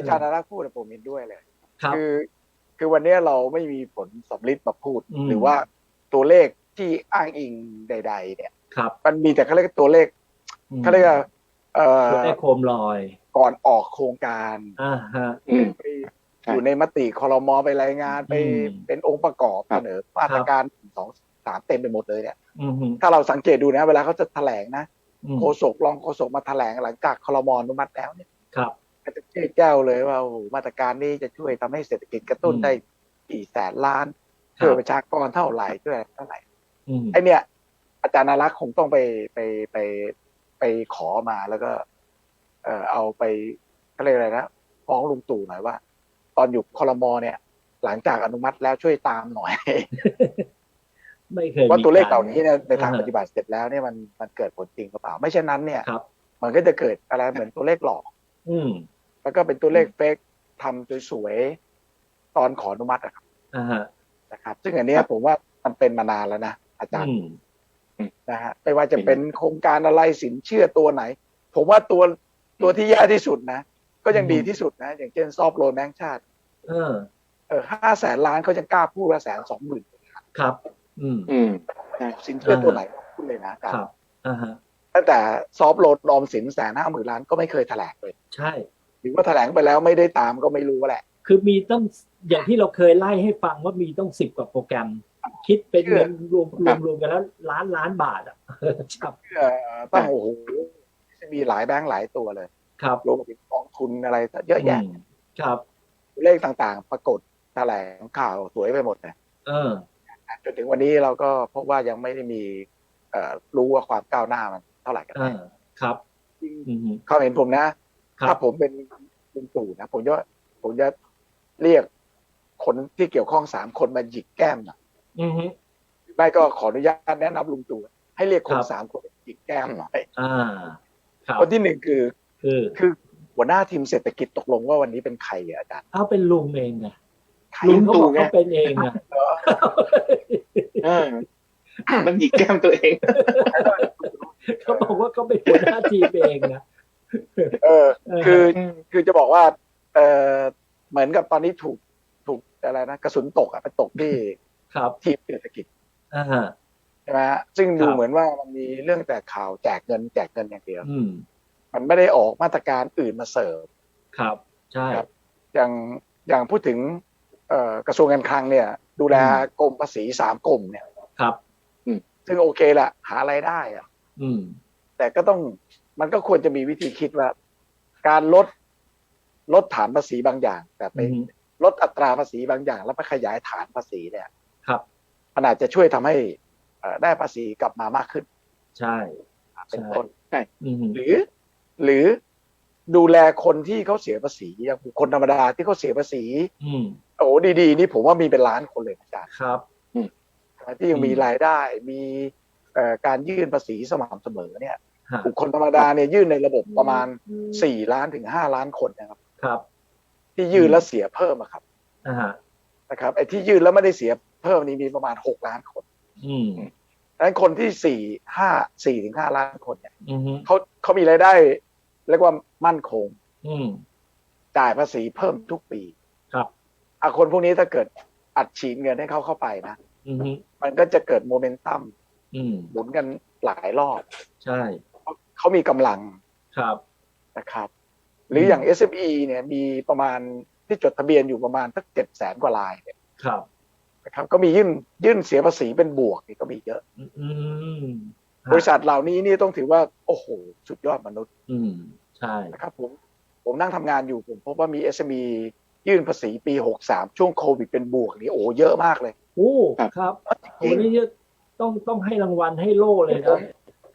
อาจารย์นารักษ์พูดอะผมเห็นด้วยเลยครับคือ คือวันนี้เราไม่มีผลสำลิดมาพูดอืมหรือว่าตัวเลขที่อ้างอิงใด ๆ เนี่ยครับมันมีแต่เขาเรียกตัวเลขมเขาเรียกว่าเอ่อตัวเลขโคมลอย ก่อนออกโครงการอ่าฮะอืมไปใช่อยู่ในมติคอรมอไปรายงานไปอืมเป็นองค์ประกอบครัเสบนอมาตรการสองสามเต็มไปหมดเลยเนี่ยอืมฮึถ้าเราสังเกตดูนะ เวลาเขาจะแถลงนะอืมโฆษกรองโฆษกมาแถลงหลังจากคอรมออนุมัติแล้วเนี่ยครับ ก็จะเจ๊แจ้วเลยว่าโอ้โหมาตรการนี้จะช่วยทำให้เศรษฐกิจกระตุ้นอืมได้กี่แสนล้านครับช่วยประชากรเท่าไหร่ช่วยเท่าไหร่อืมไอเนี่ย อาจารย์นารักษ์คงต้องไปไปไปไปขอมาแล้วก็ เอ่อเอาไปเขาเรียกอะไรนะฟ้องลุงตู่หน่อยว่า ตอนอยู่คอรมอเนี่ย หลังจากอนุมัติแล้วช่วยตามหน่อยไม่เคยว่าตัวเลขมีเหล่านี้เนี่ยในทางอ่าฮะปฏิบัติเสร็จแล้วเนี่ยมันมันเกิดผลจริงหรือเปล่า ไม่เช่นนั้นเนี่ยครับมันก็จะเกิดอะไรเหมือนตัวเลขหลอก อืมแล้วก็เป็นตัวเลขเฟกทำสวยๆตอนขออนุมัติอะครับอ่าฮะนะครับ ซึ่งอันเนี้ยผมว่ามันเป็นมานานแล้วนะอาจารย์อืมนะฮะไม่ว่าจะเป็นโครงการอะไรสินเชื่อตัวไหน ผมว่าตัวตัวที่แย่ที่สุดนะก็ยังอืมดีที่สุดนะ อย่างเช่นซอฟโลนแบงก์ชาติ เออ เออห้าแสนล้านเขายังกล้าพูดว่าแสนสองหมื่นครับ อืม อืม สินเชื่อตัวไหนพูดเลยนะอาจารครัย์บอ่าฮะ ตั้งแต่ซอฟโลนออมสินแสนห้าหมื่นล้านก็ไม่เคยแถลงเลย ใช่ หรือว่าแถลงไปแล้วไม่ได้ตามก็ไม่รู้แหละ คือมีต้องอย่างที่เราเคยไล่ให้ฟังว่ามีต้องสิบกว่าโปรแกรม คิดเป็นเงินรวมครรัวบมรวมกันแล้วล้านล้านบาทอะครับเอ่อตั้งโอ้โหมีหลายแบงค์หลายตัวเลย ครับรวมถึงกองทุนอะไรเยอะแยะมครับ เลขต่างๆ ปรากฏแถลงข่าวสวยไปหมดเลยเออจนถึงวันนี้เราก็พบว่ายังไม่ได้มีเอ่อรู้ว่าความก้าวหน้ามัน เท่าไหร่กันอ่าแน่ครับจริงอืมเขามเห็นผมนะครัถ้าบผมเป็นลุงตู่นะผมจะผมจะเรียกคนที่เกี่ยวข้องสามคนมาหยิกแก้มหน่อยอืมฮึไม่ก็ขออนุญาตแนะนำลุงตู่ให้เรียกคนครับสามคนมาหยิกแก้มหน่อยอ่าครับคนที่หนึ่งคือ คือคือหัวหน้าทีมเศรษฐกิจตกลงว่าวันนี้เป็นใครอะอาจารย์เอาเป็นลุงเองไงใครลุงเขาบอกไงเขาเป็นเองนะเหรอเออมันหยิกแก้มตัวเอง เขาบอกว่าเขาเป็นหัวหน้าทีมเองนะเออเออ คือคือจะบอกว่า เออเหมือนกับตอนนี้ถูกถูกอะไรนะกระสุนตกอะไปตกที่ครับทีมเศรษฐกิจอ่าฮะใช่ไหมฮะซึ่งดูครับเหมือนว่ามันมีเรื่องแต่ข่าวแจกเงินแจกเงินอย่างเดียวอืมมันไม่ได้ออกมาตรการอื่นมาเสริมครับ ใช่ครับอย่างอย่างพูดถึงเอ่อกระทรวงการคลังเนี่ย ดูแลอืมกรมภาษีสามกรมเนี่ยครับซึ่งโอเคละหาไรายได้อะ อืม แต่ก็ต้องมันก็ควรจะมีวิธีคิดว่า การลดลดฐานภาษีบางอย่าง แต่ไปอืมลดอัตราภาษีบางอย่าง แล้วไปขยายฐานภาษีเนี่ย ครับมันอาจจะช่วยทำให้เอ่อได้ภาษีกลับมามากขึ้น ใช่เป็นใช่ต้นอืมหรือ หรือดูแลคนที่เขาเสียภาษีอย่างบุคคลธรรมดาที่เขาเสียภาษี อืมโอ้ดีๆ นี่ผมว่ามีเป็นล้านคนเลยอาจารย์ครับที่ยังมีอืมรายได้มีเอ่อ การยื่นภาษีสม่ำเสมอเนี่ยฮะบุคคลธรรมดาเนี่ยยื่นในระบบประมาณสี่ล้านถึงห้าล้านคนนะครับครับ ที่ยื่นแล้วเสียเพิ่มอะครับอ่าฮะนะครับไอ้ที่ยื่นแล้วไม่ได้เสียเพิ่มนี้มีประมาณหกล้านคน อืมดังนั้นคนที่สี่ห้าสี่ถึงห้าล้านคนเนี่ยอืมเขาเขามีรายได้เรียกว่ามั่นคง อืมจ่ายภาษีเพิ่มทุกปี ครับอะคนพวกนี้ถ้าเกิดอัดฉีดเงินให้เขาเข้าไปนะอืมมันก็จะเกิดโมเมนตัมอืม หมุนกันหลายรอบ ใช่เขามีกำลังครับนะครับ หรืออย่าง SME เนี่ยมีประมาณที่จดทะเบียนอยู่ประมาณสักเจ็ดแสนกว่ารายเนี่ยครับนะครับ ก็มียื่นยื่นเสียภาษีเป็นบวกนี่ก็มีเยอะอืมอืมบริษัทเหล่านี้นี่ต้องถือว่า โอ้โห สุดยอดมนุษย์ อืมใช่นะครับผมผมนั่งทำงานอยู่ผมพบว่ามี SME ยื่นภาษีปี63ช่วงโควิดเป็นบวกนี่โอ้เยอะมากเลยโอ้ครับครับจโอ้ริงนี่ ต้องต้องให้รางวัลให้โล่เลยนะ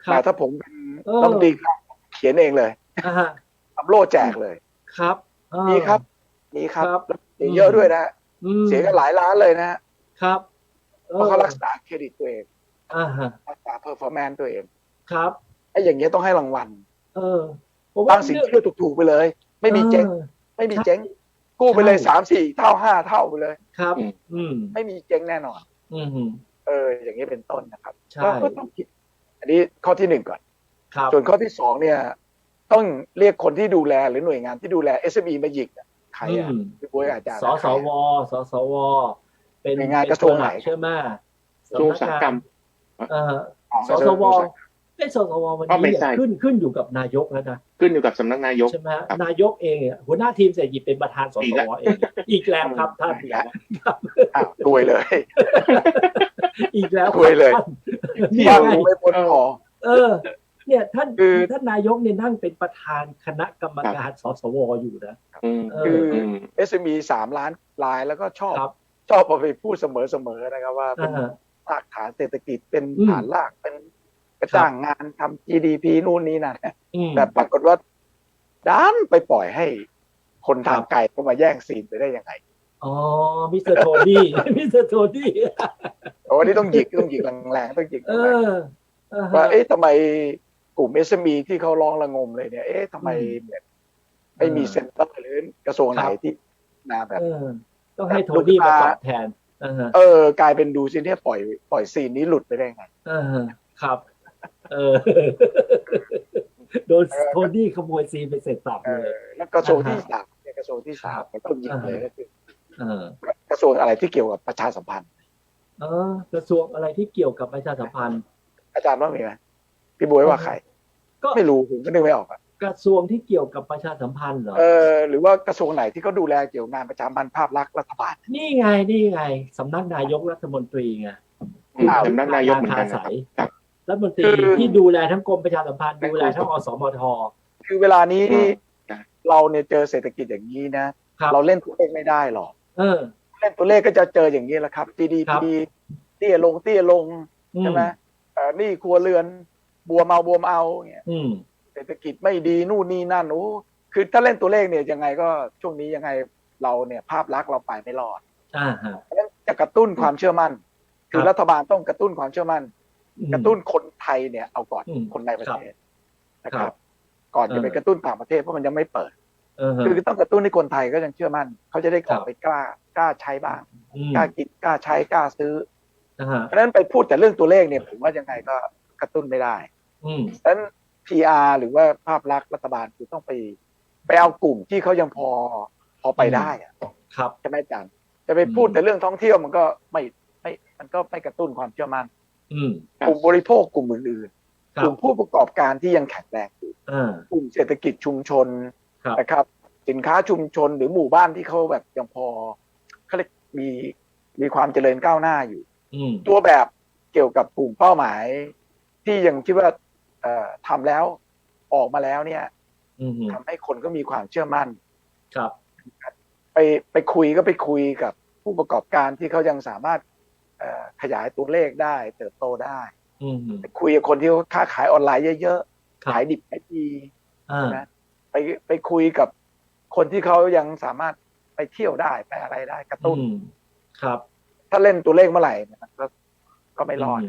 คแต่รับถ้าผมเป็นเออรัฐมนตรีครับเขียนเองเลยอ่าฮะทำโล่แจกเลยครับเออมีครับมีครับครับแล้วเสียเยอะด้วยนะอืมเสียกันหลายล้านเลยนะครับเพราะเขารักษาเครดิตตัวเองอ่าฮะรักษาเพอร์ฟอร์แมนซ์ตัวเองครับไอ้อย่างเงี้ยต้องให้รางวัล เออผมตั้งสินเชื่อถูกๆไปเลย ไม่มีเจ๊งออไม่มีเจ๊งกู้ไปเลยใช่สามสี่เท่าห้าเท่าไปเลย ครับ อืมอืมไม่มีเจ๊งแน่นอน อืม เออ อย่างนี้เป็นต้นนะครับใช่ก็ก็ต้องคิด อันนี้ข้อที่หนึ่งก่อน ครับ ส่วนข้อที่สองเนี่ย ต้องเรียกคนที่ดูแลหรือหน่วยงานที่ดูแล SME มาหยิกอะใครอะอืม พี่บุ้ยอาจจะสสว สสว เป็นหน่วยงานกระทรวงไหนใช่ไหมกระทรวงอุตสาหกรรม เอ่อของสสวไอ้สสววันอ๋อไม่นี้ใช่เนี่ยขึ้นขึ้นอยู่กับนายกแล้วนะขึ้นอยู่กับสำนักนายก ใช่ไหมฮะครับ นายกเองเนี่ยหัวหน้าทีมเศรษฐกิจเป็นประธานสอีสกแล้ววเอง อีกแล้วครับท่านอีกแล้วอ้าวรวยเลย อีกแล้วคุยเลยท่านเที่นี่ยวไงรู้ไม่พ้นคอเออ เนี่ยท่านคือท่านนายกเนี่ยนั่งเป็นประธานคณะกรรมการสสวอยู่นะอืมเออคืออืม SME สามล้านรายแล้วก็ชอบครับชอบเอาไปพูดเสมอๆนะครับว่าเป็นอ่ารากฐานเศรษฐกิจเป็นอืมฐานรากเป็นกระจ้างงานทำ GDP นู่นนี่นั่นอืมแต่ปรากฏว่าด้านไปปล่อยให้คนทางครับไกลเข้ามาแย่งซีนไปได้ยังไง อ๋อมิสเตอร์โทนี่มิสเตอร์โทนี่โอ้นี่ต้องหยิกต้องหยิกแรงๆต้องหยิกเอแรงออ่าๆฮะว่าเอ๊ะทำไมกลุ่ม SME ที่เขาร้องระงมเลยเนี่ย เอ๊ะทำไมอืมเหมือนไม่มีเออเซ็นเตอร์หรือกระทรวงไหนครับที่นาแบบเออต้องให้โทนี่มาตอบแทนอ่าฮะเออ กลายเป็นดูซิเนี่ยปล่อยปล่อยซีนนี้หลุดไปได้ไงอ่าฮะครับ เออโดนโทนี่ขโมยซีนไปเสร็จสับเอเลอยแล้วกระทรวงที่อ่าฮะสามเนี่ยกระทรวงที่สามครับเนี่ยต้องหยิกเลยอ่าฮะก็คือเออ กระทรวงอะไรที่เกี่ยวกับประชาสัมพันธ์ เออกระทรวงอะไรที่เกี่ยวกับประชาสัมพันธ์ อาจารย์ว่ามีไหมพี่บวยว่าใคร ก็ไม่รู้ผมก็นึกไม่ออกอะกระทรวงที่เกี่ยวกับประชาสัมพันธ์เหรอเออหรือว่ากระทรวงไหนที่เขาดูแลเกี่ยวกับงานประชาสัมพันธ์ภาพลักษณ์รัฐบาล นี่ไงนี่ไงสำนักนายกรัฐมนตรีไงอืมสำนักนายกเหมือนกันคนะสายครับรัฐมนตรีคือที่ดูแลทั้งกรมประชาสัมพันธ์ดูแลทั้งอสมทคือเวลานี้อืมเราเนี่ยเจอเศรษฐกิจอย่างนี้นะครับเราเล่นตัวเลขไม่ได้หรอก เออเล่นตัวเลขก็จะเจออย่างนี้แหละครับ GDP ครับเตี้ยลงเตี้ยลงอืใช่ไหมเออนี่ครัวเรือนบวมเอาบวมเอาเนี่ยอืมเศรษฐกิจไม่ดีนู่นนี่นั่นโอ้คือถ้าเล่นตัวเลขเนี่ยยังไงก็ช่วงนี้ยังไงเราเนี่ยภาพลักษณ์เราไปไม่รอดอ่าฮะเพราะฉะนั้นจะกระตุ้นความเชื่อมั่น คือครับรัฐบาลต้องกระตุ้นความเชื่อมั่นอืมกระตุ้นคนไทยเนี่ยเอาก่อนอืมคนในประเทศนะคครัรับบก่อนจะเออไปกระตุ้นต่างประเทศเพราะมันยังไม่เปิดเออฮะ คือต้องกระตุ้นให้คนไทยก็ยังเชื่อมั่นเขาจะได้ครัอบอกไปกล้ากล้าใช้บ้างอืมกล้ากินกล้าใช้กล้าซื้ออ่าฮะเพราะฉะนั้นไปพูดแต่เรื่องตัวเลขเนี่ยผมว่ายังไงก็กระตุ้นไม่ได้อืมฉะนั้น PR หรือว่าภาพลักษณ์รัฐบาลคือต้องไป ไปเอากลุ่มที่เขายังพอพอไปได้อะครับใช่ไหมอาจารย์จะไปพูดอืมแต่เรื่องท่องเที่ยวมันก็ไม่ไม่มันก็ไม่กระตุ้นความเชื่อมั่นอืมครับกลุ่มบริโภคกลุ่มอื่นคๆรักบลุ่มผู้ประกอบการที่ยังแข็งแรงอยู่อ่ากลุ่มเศรษฐกิจชุมชนครับ นะครับ สินค้าชุมชนหรือหมู่บ้านที่เขาแบบยังพอเขาเรียกมีมีความเจริญก้าวหน้าอยู่อืมตัวแบบเกี่ยวกับกลุ่มเป้าหมาย ที่ยังคิดว่าเอ่อทำแล้วออกมาแล้วเนี่ยอืมทำให้คนก็มีความเชื่อมั่น ครับ ไปไปคุยก็ไปคุยกับผู้ประกอบการที่เขายังสามารถเอ่อขยายตัวเลขได้ เติบโตได้อืมไปคุยกับคนที่เขาค้าขายออนไลน์เยอะครัๆบขายดิบขายดีอ่าใช่ ไหมไปไปคุยกับคนที่เขายังสามารถไปเที่ยวได้ไปอะไรได้กระอืตุ้นมครับ ถ้าเล่นตัวเลขเมื่อไหร่เนี่ยมันก็ก็ไม่รอดม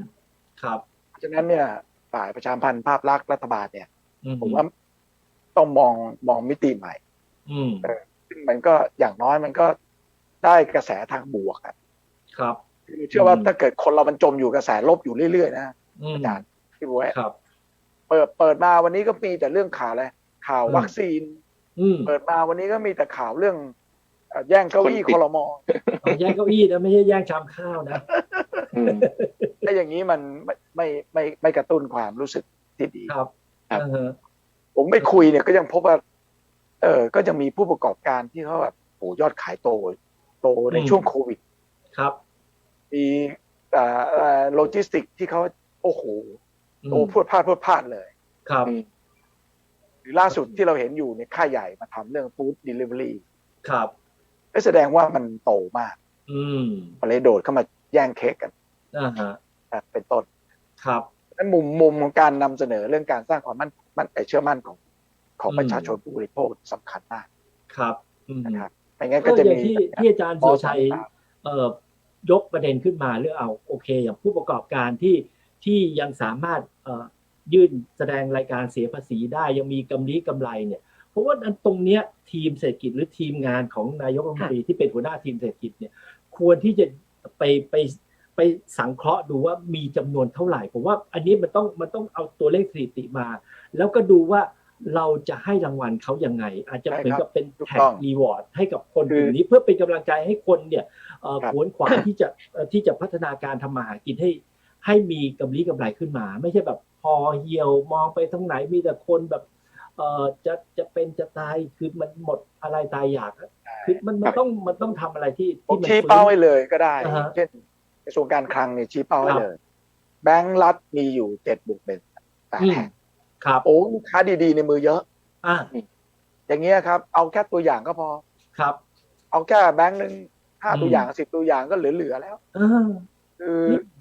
ครับเพราะฉะนั้นเนี่ยฝ่ายประชาสัมพันธ์ภาพลักษณ์รัฐบาลเนี่ยอืผมว่าต้องมองมองมิติใหม่ อืมซึ่งมันก็อย่างน้อยมันก็ได้กระแสทางบวกอะครับคือเชื่อว่าอืมถ้าเกิดคนเรามันจมอยู่กระแสลบอยู่เรื่อยๆนะอืมอาจารย์พี่บัวครับเปิดเปิดมาวันนี้ก็มีแต่เรื่องข่าวอะไร ข่าวอืมวัคซีนอืมเปิดมาวันนี้ก็มีแต่ข่าวเรื่องเอ่อแย่งเก้าอี้คนติคดอรมอเอาแย่งเก้าอี้นะไม่ใช่แย่งชามข้าวนะอืมถ้าอย่างนี้มันไม่ไม่ไม่ไม่กระตุ้นความรู้สึกที่ดีครับครับเออผมไปคุยเนี่ยก็ยังพบว่า เออก็จะมีผู้ประกอบการที่เขาแบบโหยอดขายโต โตในอืมช่วงโควิด ครับ มีโลจิสติกที่เขาโอ้โหอืมโตพรวดพลาดพรวดพลาดเลย ครับอืมห รือล่าสุดที่เราเห็นอยู่เนี่ยค่ายใหญ่มาทำเรื่องฟู้ดเดลิเวอรี่ครับแสดงว่ามันโตมาก อืมมันเลยโดดเข้ามาแย่งเค้กกันอ่าฮะนะเป็นต้น ครับนั้นมุมมุมของการนำเสนอเรื่องการสร้างความมั่นมั่นเชื่อมั่นของ ของอืมประชาชนผู้บริโภคสำคัญมาก ครับอืมนะครับไม่งั้นก็ก็จะอย่างมีที่ที่อาจารย์สุรชัยมสามเอ่อยกประเด็นขึ้นมาเรื่องเอาโอเค อย่างผู้ประกอบการที่ที่ยังสามารถเอ่อ ยื่นแสดงรายการเสียภาษีได้ ยังมีกำไรกำไรเนี่ยเพราะว่าอันตรงเนี้ยทีมเศรษฐกิจหรือทีมงานของนายกรัฐมนตรีที่เป็นหัวหน้าทีมเศรษฐกิจเนี่ยควรที่จะไปไปไปสังเคราะห์ดูว่ามีจำนวนเท่าไหร่ผมว่าอันนี้มันต้องมันต้องเอาตัวเลขสถิติมา แล้วก็ดูว่าเราจะให้รางวัลเขายังไง อาจจะใช่เหมือนครับกับเป็นถูกแท็ต้กองรีวอร์ดให้กับคนคืกอลุ่มนี้เพื่อเป็นกำลังใจให้คนเนี่ยเอ่อครับขวนขวายที่จะเอ่อที่จะพัฒนาการทำมาหากินให้ให้มีกำไรกำไรขึ้นมา ไม่ใช่แบบ พอเหี่ยวมองไปทางไหนมีแต่คนแบบเอ่อจะจะเป็นจะตายคือมันหมดอะไรตายอยากอะคือมันมันต้องมันต้องทำอะไรที่ผมที่มันชี้ฟื้นเป้าให้เลยก็ได้อ่าฮะเช่นกระทรวงการคลังเนี่ยชี้เป้าให้ครับเลย แบงก์รัฐมีอยู่เจ็ดบุกเป็นแปดอืมแห่งครับโอ้ลูกค้าดีๆ ในมือเยอะอ่าอย่างเงี้ยครับ เอาแค่ตัวอย่างก็พอครับ เอาแค่แบงก์หนึ่งห้าอืมตัวอย่างสิบตัวอย่างก็เหลือๆแล้วเออคือนี่เอ่อ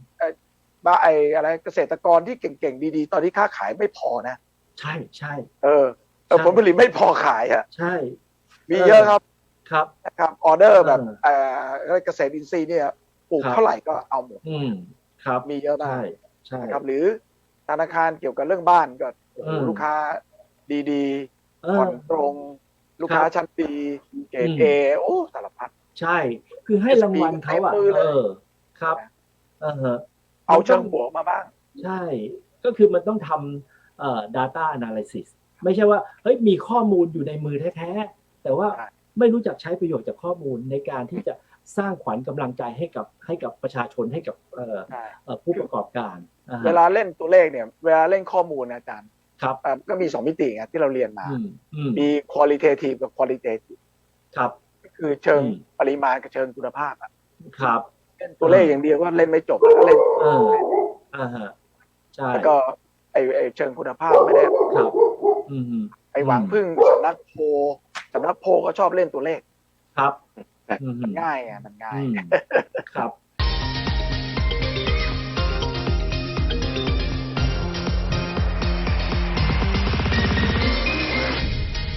บ้าไออะไรเกษตรกรที่เก่งๆดีๆ ตอนนี้ค้าขายไม่พอนะ ใช่ใช่เออเออใช่ผลผลิตไม่พอขายอะใช่ มีเออเยอะครับครับนะครับออเดอร์แบบเออเอ่อเกษตรอินทรีย์เนี่ยปลูกครับเท่าไหร่ก็เอาหมดอืมครับ มีเยอะมาใช่กใช่นะครับหรือธนาคารเกี่ยวกับเรื่องบ้านก็โอ้โหอืมลูกค้าดีเอๆผ่ออนตรง ลูกค้าครับชั้นดีเกรดอืมเอโอ้สารพัดใช่ คือให้รางวัลเขาอะเต็มมือเลยเออครับเออฮะ เอาเชิงบวกมาบ้าง ใช่ ก็คือมันต้องทำเอ่อ data analysis ไม่ใช่ว่าเฮ้ยมีข้อมูลอยู่ในมือแท้ๆ แต่ว่าใช่ไม่รู้จักใช้ประโยชน์จากข้อมูลในการที่จะสร้างขวัญกำลังใจให้กับให้กับประชาชนให้กับเอ่อใช่เอ่อผู้ประกอบการอ่าฮะเวลาเล่นตัวเลขเนี่ย เวลาเล่นข้อมูลนะอาจารย์ครับเอ่อก็มีสองมิติไงที่เราเรียนมาอืมอืมมี qualitative กับ qualitative ครับ คือเชิงอืมปริมาณกับเชิงคุณภาพอะครับ เล่นตัวเลขอย่างเดียวก็เล่นไม่จบแล้วก็เล่นเอออ่าฮะใช่แล้วก็ไอไอเชิงคุณภาพไม่ได้ครับ อืมไปหวังอืมพึ่งสำนักโพลสำนักโพลก็ชอบเล่นตัวเลขครับอืมมันง่ายไงมันง่ายอืมครับ